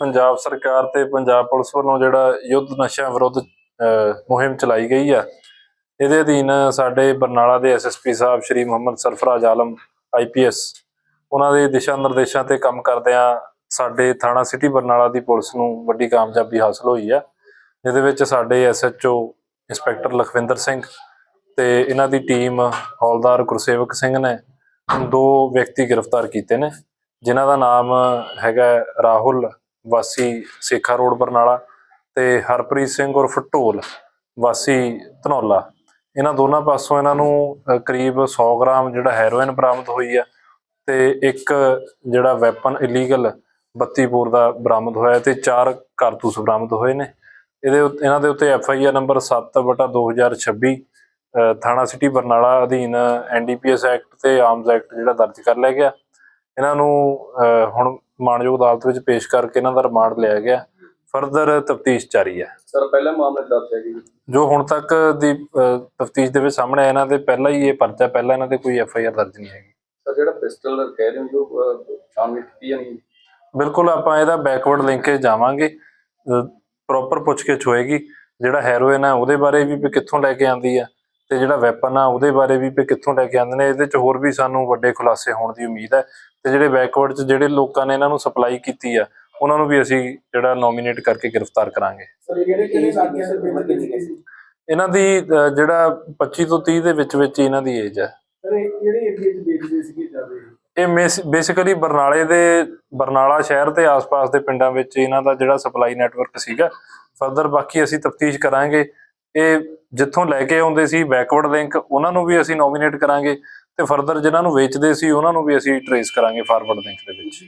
ਪੰਜਾਬ ਸਰਕਾਰ ਤੇ ਪੰਜਾਬ ਪੁਲਿਸ ਵੱਲੋਂ ਜਿਹੜਾ ਯੁੱਧ ਨਸ਼ਿਆਂ ਵਿਰੁੱਧ ਮੁਹਿੰਮ ਚਲਾਈ ਗਈ ਆ। ਇਹਦੇ ਅਧੀਨ ਸਾਡੇ ਬਰਨਾਲਾ ਦੇ ਐਸਐਸਪੀ ਸਾਹਿਬ ਸ਼੍ਰੀ ਮੁਹੰਮਦ ਸਰਫਰਾਜ਼ ਆਲਮ ਆਈਪੀਐਸ ਉਹਨਾਂ ਦੇ ਦਿਸ਼ਾ ਨਿਰਦੇਸ਼ਾਂ ਤੇ ਕੰਮ ਕਰਦਿਆਂ ਸਾਡੇ ਥਾਣਾ ਸਿਟੀ ਬਰਨਾਲਾ ਦੀ ਪੁਲਿਸ ਨੂੰ ਵੱਡੀ ਕਾਮਯਾਬੀ ਹਾਸਲ ਹੋਈ ਆ। ਜਿਹਦੇ ਵਿੱਚ ਸਾਡੇ ਐਸਐਚਓ ਇੰਸਪੈਕਟਰ ਲਖਵਿੰਦਰ ਸਿੰਘ ਤੇ ਇਹਨਾਂ ਦੀ ਟੀਮ ਹੌਲਦਾਰ ਗੁਰਸੇਵਕ ਸਿੰਘ ਨੇ ਦੋ ਵਿਅਕਤੀ ਗ੍ਰਿਫਤਾਰ ਕੀਤੇ ਨੇ, ਜਿਨ੍ਹਾਂ ਦਾ ਨਾਮ ਹੈਗਾ ਰਾਹੁਲ ਵਾਸੀ ਸੇਖਾ ਰੋਡ ਬਰਨਾਲਾ ਤੇ ਹਰਪ੍ਰੀਤ ਸਿੰਘ ਉਰਫ ਢੋਲ ਵਾਸੀ ਧਨੌਲਾ। ਇਹਨਾਂ ਦੋਨਾਂ ਪਾਸੋਂ ਇਹਨਾਂ ਨੂੰ ਕਰੀਬ 100 ਗ੍ਰਾਮ ਜਿਹੜਾ ਹੈਰੋਇਨ ਬਰਾਮਦ ਹੋਈ ਆ ਤੇ ਇੱਕ ਜਿਹੜਾ ਵੈਪਨ ਇਲੀਗਲ 32 ਬੋਰ ਦਾ ਬਰਾਮਦ ਹੋਇਆ ਤੇ ਚਾਰ ਕਾਰਤੂਸ ਬਰਾਮਦ ਹੋਏ ਨੇ। ਇਹਦੇ ਉੱਤੇ- ਇਹਨਾਂ ਦੇ ਉੱਤੇ ਐਫ ਆਈ ਆਰ ਨੰਬਰ 7/2026 ਅ, ਥਾਣਾ ਸਿਟੀ ਬਰਨਾਲਾ ਅਧੀਨ ਐਨਡੀਪੀਐਸ ਐਕਟ ਤੇ ਆਰਮਸ ਐਕਟ ਜਿਹੜਾ ਦਰਜ ਕਰ ਲਿਆ ਗਿਆ। ਇਹਨਾਂ ਨੂੰ ਹੁਣ ਮਾਨਯੋਗ ਅਦਾਲਤ ਵਿੱਚ ਪੇਸ਼ ਕਰਕੇ ਇਹਨਾਂ ਦਾ ਰਿਮਾਂਡ ਲਿਆ ਗਿਆ। ਫਰਦਰ ਤਫਤੀਸ਼ ਜਾਰੀ ਹੈ। ਸਰ ਪਹਿਲਾ ਮਾਮਲਾ ਦਰਜ ਹੈ ਜੀ? ਜੋ ਹੁਣ ਤੱਕ ਦੀ ਤਫਤੀਸ਼ ਦੇ ਵਿੱਚ ਸਾਹਮਣੇ ਆਇਆ ਇਹਨਾਂ ਦੇ ਪਹਿਲਾਂ ਹੀ ਇਹ ਪਰਚਾ ਪਹਿਲਾਂ ਇਹਨਾਂ ਦੇ ਕੋਈ ਐਫ ਆਈ ਆਰ ਦਰਜ ਨਹੀਂ ਹੈਗੀ। ਸਰ ਜਿਹੜਾ ਪਿਸਟਲ ਕਹਿ ਰਹੇ ਹੋ ਜੋ ਸ਼ਾਮਿਲ ਕੀਤੀ ਨਹੀਂ ਬਿਲਕੁਲ ਆਪਾਂ ਇਹਦਾ ਬੈਕਵਰਡ ਲਿੰਕੇਜ ਜਾਵਾਂਗੇ। ਪ੍ਰੋਪਰ ਪੁੱਛਗਿੱਛ ਹੋਏਗੀ। ਜਿਹੜਾ ਹੈਰੋਇਨ ਹੈ ਉਹਦੇ ਬਾਰੇ ਵੀ ਕਿੱਥੋਂ ਲੈ ਕੇ ਆਂਦੀ ਆ ਤੇ ਜਿਹੜਾ ਵੈਪਨ ਆ ਉਹਦੇ ਬਾਰੇ ਵੀ ਵੀ ਕਿੱਥੋਂ ਲੈ ਕੇ ਆਉਂਦੇ ਨੇ? ਇਹਦੇ ਚ ਹੋਰ ਵੀ ਸਾਨੂੰ ਵੱਡੇ ਖੁਲਾਸੇ ਹੋਣ ਦੀ ਉਮੀਦ ਹੈ। ਤੇ ਜਿਹੜੇ ਬੈਕਵਰਡ ਚ ਜਿਹੜੇ ਲੋਕਾਂ ਨੇ ਇਹਨਾਂ ਨੂੰ ਸਪਲਾਈ ਕੀਤੀ ਆ ਉਹਨਾਂ ਨੂੰ ਵੀ ਅਸੀਂ ਜਿਹੜਾ ਨੋਮੀਨੇਟ ਕਰਕੇ ਗ੍ਰਿਫਤਾਰ ਕਰਾਂਗੇ। ਸਰ ਕਿਹੜੇ ਕਿਹੜੇ ਸਾਥੀਆਂ ਦੇ ਪੇਮੈਂਟ ਕੀਤੀ ਗਈ ਸੀ? ਇਹਨਾਂ ਦੀ ਜਿਹੜਾ 25 ਤੋਂ 30 ਦੇ ਵਿੱਚ ਵਿੱਚ ਇਹਨਾਂ ਦੀ ਏਜ ਹੈ। ਸਰ ਇਹ ਕਿਹੜੇ ਏਰੀਆ 'ਚ ਵੇਚਦੇ ਸੀਗੇ ਜਾਂਦੇ ਇਹ ਬੇਸਿਕਲੀ ਬਰਨਾਲੇ ਦੇ ਬਰਨਾਲਾ ਸ਼ਹਿਰ ਤੇ ਆਸ-ਪਾਸ ਦੇ ਪਿੰਡਾਂ ਵਿੱਚ ਇਹਨਾਂ ਦਾ ਜਿਹੜਾ ਸਪਲਾਈ ਨੈਟਵਰਕ ਸੀਗਾ। ਫਰਦਰ ਬਾਕੀ ਅਸੀਂ ਤਫਤੀਸ਼ ਕਰਾਂਗੇ। ਇਹ ਜਿੱਥੋਂ ਲੈ ਕੇ ਆਉਂਦੇ ਸੀ ਬੈਕਵਰਡ ਲਿੰਕ ਉਹਨਾਂ ਨੂੰ ਵੀ ਅਸੀਂ ਨੋਮੀਨੇਟ ਕਰਾਂਗੇ ਤੇ ਫਰਦਰ ਜਿਨ੍ਹਾਂ ਨੂੰ ਵੇਚਦੇ ਸੀ ਉਹਨਾਂ ਨੂੰ ਵੀ ਅਸੀਂ ਟਰੇਸ ਕਰਾਂਗੇ ਫਾਰਵਰਡ ਲਿੰਕ ਦੇ ਵਿੱਚ।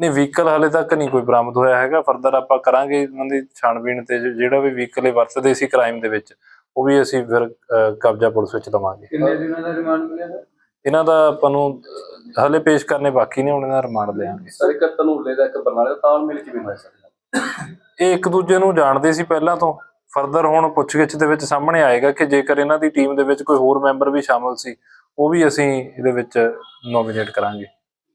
ਨਹੀਂ ਵਹੀਕਲ ਹਾਲੇ ਤੱਕ ਨਹੀਂ ਕੋਈ ਬਰਾਮਦ ਹੋਇਆ ਹੈਗਾ। ਫਰਦਰ ਆਪਾਂ ਕਰਾਂਗੇ ਉਹਨਾਂ ਦੀ ਛਾਣਬੀਣ ਤੇ ਜਿਹੜਾ ਵੀ ਵਹੀਕਲ ਇਹ ਵਰਤਦੇ ਸੀ ਕ੍ਰਾਈਮ ਦੇ ਵਿੱਚ ਉਹ ਵੀ ਅਸੀਂ ਫਿਰ ਕਬਜ਼ਾ ਪੁਲਿਸ ਵਿੱਚ ਲਵਾਂਗੇ ਕਿੰਨੇ ਦਿਨਾਂ ਦਾ ਰਿਮਾਂਡ ਮਿਲਿਆ ਇਹਨਾਂ ਦਾ ਆਪਾਂ ਨੂੰ ਹਲੇ ਪੇਸ਼ ਕਰਨੇ ਬਾਕੀ ਨੇ ਇਹਨਾਂ ਦਾ ਰਿਮਾਂਡ ਲਿਆਂਗੇ ਸਰ ਇੱਕ ਤਨੂਲੇ ਦਾ ਇੱਕ ਬਰਨਾਲੇ ਦਾ ਤਾਲਮੇਲ ਕਿਵੇਂ ਹੋਇਆ ਸਰ? ਇਹ ਇੱਕ ਦੂਜੇ ਨੂੰ ਜਾਣਦੇ ਸੀ ਪਹਿਲਾਂ ਤੋਂ। ਫਰਦਰ ਹੁਣ ਪੁੱਛਗਿੱਛ ਦੇ ਵਿੱਚ ਸਾਹਮਣੇ ਆਏਗਾ ਕਿ ਜੇਕਰ ਇਹਨਾਂ ਦੀ ਟੀਮ ਦੇ ਵਿੱਚ ਕੋਈ ਹੋਰ ਮੈਂਬਰ ਵੀ ਸ਼ਾਮਲ ਸੀ ਉਹ ਵੀ ਅਸੀਂ ਇਹਦੇ ਵਿੱਚ ਨੋਮੀਨੇਟ ਕਰਾਂਗੇ।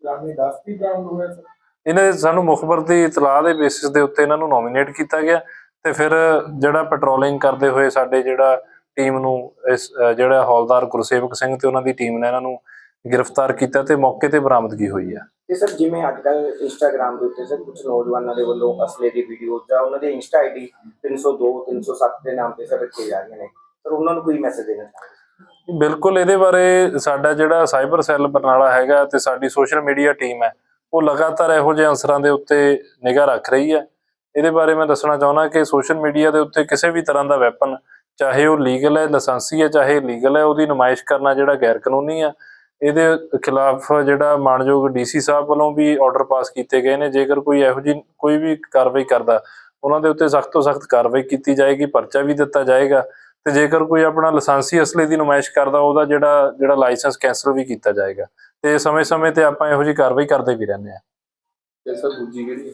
ਗ੍ਰਾਮੀ 10 ਦੀ ਬਰਾਮਦ ਹੋਇਆ ਸਰ? ਇਹਨਾਂ ਸਾਨੂੰ ਮੁਖਬਰ ਦੀ ਇਤਲਾਹ ਦੇ ਬੇਸਿਸ ਦੇ ਉੱਤੇ ਇਹਨਾਂ ਨੂੰ ਨੋਮੀਨੇਟ ਕੀਤਾ ਗਿਆ ਤੇ ਫਿਰ ਜਿਹੜਾ ਪੈਟਰੋਲਿੰਗ ਕਰਦੇ ਹੋਏ ਸਾਡੇ ਜਿਹੜਾ ਟੀਮ ਨੂੰ ਇਸ ਜਿਹੜਾ ਹੌਲਦਾਰ ਗੁਰਸੇਵਕ ਸਿੰਘ ਤੇ ਉਹਨਾਂ ਦੀ ਟੀਮ ਨੇ ਇਹਨਾਂ ਨੂੰ ਗ੍ਰਿਫਤਾਰ ਕੀਤਾ ਤੇ ਮੌਕੇ ਤੇ ਬਰਾਮਦਗੀ ਹੋਈ ਆ। ਤੇ ਸਰ ਜਿਵੇਂ ਅੱਜ ਕੱਲ ਇੰਸਟਾਗ੍ਰam ਦੇ ਉੱਤੇ ਸਰ ਕੁਝ ਨੌਜਵਾਨਾਂ ਦੇ ਵੱਲੋਂ ਅਸਲੇ ਦੀ ਵੀਡੀਓ ਜਾਂ ਉਹਨਾਂ ਦੇ ਇੰਸਟਾ ਆਈਡੀ 302 307 ਦੇ ਨਾਮ ਤੇ ਸਰ ਰੱਖੇ ਜਾ ਰਹੀਆਂ ਨੇ। ਸਰ ਉਹਨਾਂ ਨੂੰ ਕੋਈ ਮੈਸੇਜ ਦੇਣਾ ਚਾਹੁੰਦੇ ਬਿਲਕੁਲ ਇਹਦੇ ਬਾਰੇ ਸਾਡਾ ਜਿਹੜਾ ਸਾਈਬਰ ਸੈੱਲ ਬਰਨਾਲਾ ਹੈਗਾ ਤੇ ਸਾਡੀ ਸੋਸ਼ਲ ਮੀਡੀਆ ਟੀਮ ਹੈ, ਉਹ ਲਗਾਤਾਰ ਇਹੋ ਜਿਹੇ ਅਨਸਰਾਂ ਦੇ ਉੱਤੇ ਨਿਗਾਹ ਰੱਖ ਰਹੀ ਹੈ। ਇਹਦੇ ਬਾਰੇ ਮੈਂ ਦੱਸਣਾ ਚਾਹੁੰਦਾ ਕਿ ਸੋਸ਼ਲ ਮੀਡੀਆ ਦੇ ਉੱਤੇ ਕਿਸੇ ਵੀ ਤਰ੍ਹਾਂ ਦਾ ਵੈਪਨ ਚਾਹੇ ਉਹ ਲੀਗਲ ਹੈ, ਲਾਇਸੈਂਸੀ ਹੈ, ਚਾਹੇ ਲੀਗਲ ਹੈ, ਉਹਦੀ ਨੁਮਾਇਸ਼ ਕਰਨਾ ਜਿਹੜਾ ਗੈਰ ਕਾਨੂੰਨੀ ਆ ਇਹਦੇ ਖਿਲਾਫ ਜਿਹੜਾ ਮਾਨਯੋਗ ਡੀਸੀ ਸਾਹਿਬ ਵੱਲੋਂ ਵੀ ਆਰਡਰ ਪਾਸ ਕੀਤੇ ਗਏ ਨੇ। ਜੇਕਰ ਕੋਈ ਇਹੋ ਜਿਹੀ ਕੋਈ ਵੀ ਕਾਰਵਾਈ ਕਰਦਾ, ਉਹਨਾਂ ਦੇ ਉੱਤੇ ਸਖਤ ਤੋਂ ਸਖਤ ਕਾਰਵਾਈ ਕੀਤੀ ਜਾਏਗੀ, ਪਰਚਾ ਵੀ ਦਿੱਤਾ ਜਾਏਗਾ। ਤੇ ਜੇਕਰ ਕੋਈ ਆਪਣਾ ਲਾਇਸੈਂਸੀ ਅਸਲੇ ਦੀ ਨੁਮਾਇਸ਼ ਕਰਦਾ, ਉਹਦਾ ਜਿਹੜਾ ਜਿਹੜਾ ਲਾਇਸੈਂਸ ਕੈਂਸਲ ਵੀ ਕੀਤਾ ਜਾਏਗਾ। ਤੇ ਸਮੇਂ-ਸਮੇਂ ਤੇ ਆਪਾਂ ਇਹੋ ਜਿਹੀ ਕਾਰਵਾਈ ਕਰਦੇ ਵੀ ਰਹਿੰਦੇ ਹਾਂ। ਤੇ ਸਰ ਦੂਜੀ ਕਿਹੜੀ?